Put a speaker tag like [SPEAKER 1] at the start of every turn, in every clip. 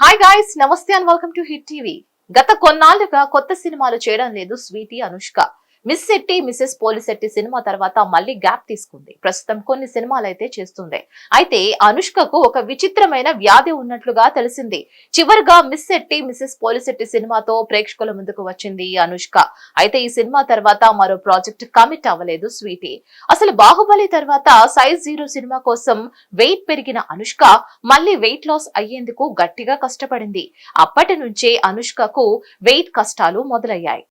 [SPEAKER 1] Hi guys నమస్తే and welcome to hit TV గత కొన్నాళ్ళుగా కొత్త సినిమాలు చేయడం లేదు sweety Anushka. Miss Shetty Mrs Polishetty cinema తర్వాత మళ్ళీ గ్యాప్ తీసుకుంది. ప్రస్తుతం కొన్ని సినిమాలు అయితే చేస్తుంది. అయితే అనుష్కకు ఒక విచిత్రమైన వ్యాధి ఉన్నట్లుగా తెలిసింది. చివరిగా మిస్ శెట్టి మిసెస్ పోలిశెట్టి సినిమాతో ప్రేక్షకుల ముందుకు వచ్చింది అనుష్క. అయితే ఈ సినిమా తర్వాత మరో ప్రాజెక్ట్ కమిట్ అవ్వలేదు స్వీటీ. అసలు బాహుబలి తర్వాత సైజ్ జీరో సినిమా కోసం వెయిట్ పెరిగిన అనుష్క మళ్ళీ వెయిట్ లాస్ అయ్యేందుకు గట్టిగా కష్టపడింది. అప్పటి నుంచే అనుష్కకు వెయిట్ కష్టాలు మొదలయ్యాయి.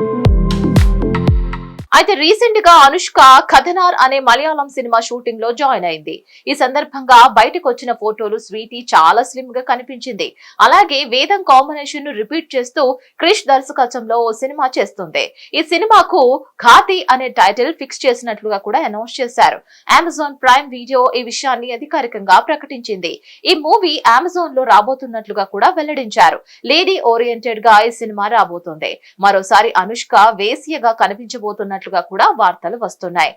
[SPEAKER 1] Thank you. అయితే రీసెంట్గా అనుష్క కథనార్ అనే మలయాళం సినిమా షూటింగ్లో జాయిన్ అయింది. ఈ సందర్భంగా బయటకు వచ్చిన ఫోటోలు స్వీటీ చాలా స్లిమ్గా కనిపించింది. అలాగే వేదం కాంబినేషన్ను రిపీట్ చేస్తూ క్రిష్ దర్శకత్వంలో ఓ సినిమా చేస్తుంది. ఈ సినిమాకు ఖాతి అనే టైటిల్ ఫిక్స్ చేసినట్లుగా కూడా అనౌన్స్ చేశారు. అమెజాన్ ప్రైమ్ వీడియో ఈ విషయాన్ని అధికారికంగా ప్రకటించింది. ఈ మూవీ అమెజాన్లో రాబోతున్నట్లుగా కూడా వెల్లడించారు. లేడీ ఓరియంటెడ్గా ఈ సినిమా రాబోతుంది. మరోసారి అనుష్క వేసియగా చేస్తున్నట్లుగా కూడా వార్తలు వస్తున్నాయి.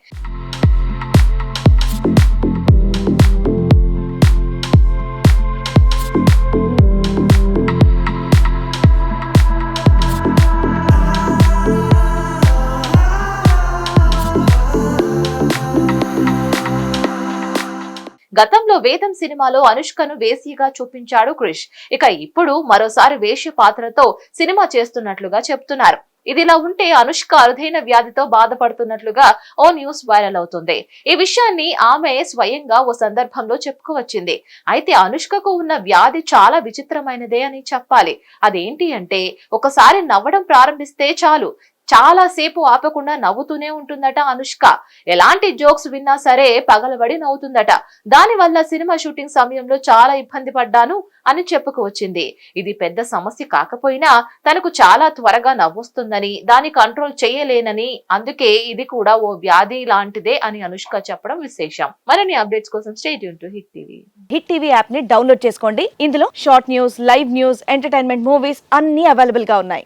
[SPEAKER 1] గతంలో వేదం సినిమాలో అనుష్కను వేసిగా చూపించాడు క్రిష్. ఇక ఇప్పుడు మరోసారి వేష్య పాత్రతో సినిమా చేస్తున్నట్లుగా చెప్తున్నారు. ఇదిలా ఉంటే అనుష్క అరుదైన వ్యాధితో బాధపడుతున్నట్లుగా ఓ న్యూస్ వైరల్ అవుతుంది. ఈ విషయాన్ని ఆమె స్వయంగా ఓ సందర్భంలో చెప్పుకువచ్చింది. అయితే అనుష్కకు ఉన్న వ్యాధి చాలా విచిత్రమైనదే అని చెప్పాలి. అదేంటి అంటే ఒకసారి నవ్వడం ప్రారంభిస్తే చాలు. చాలా సేపు ఆపకుండా నవ్వుతూనే ఉంటుందట అనుష్క. ఎలాంటి జోక్స్ విన్నా సరే పగలబడి నవ్వుతుందట. దాని వల్ల సినిమా షూటింగ్ సమయంలో చాలా ఇబ్బంది పడ్డాను అని చెప్పుకువచ్చింది ఇది పెద్ద సమస్య కాకపోయినా తనకు చాలా త్వరగా నవ్వొస్తుందని దాని కంట్రోల్ చేయలేనని అందుకే ఇది కూడా ఓ వ్యాధి లాంటిదే అని అనుష్క చెప్పడం విశేషం. మరిన్ని అప్డేట్స్ కోసం state to Hit TV.
[SPEAKER 2] Hit TV యాప్ని డౌన్లోడ్ చేసుకోండి. ఇందులో short news live news entertainment movies అన్ని అవైలబుల్గా ఉన్నాయి.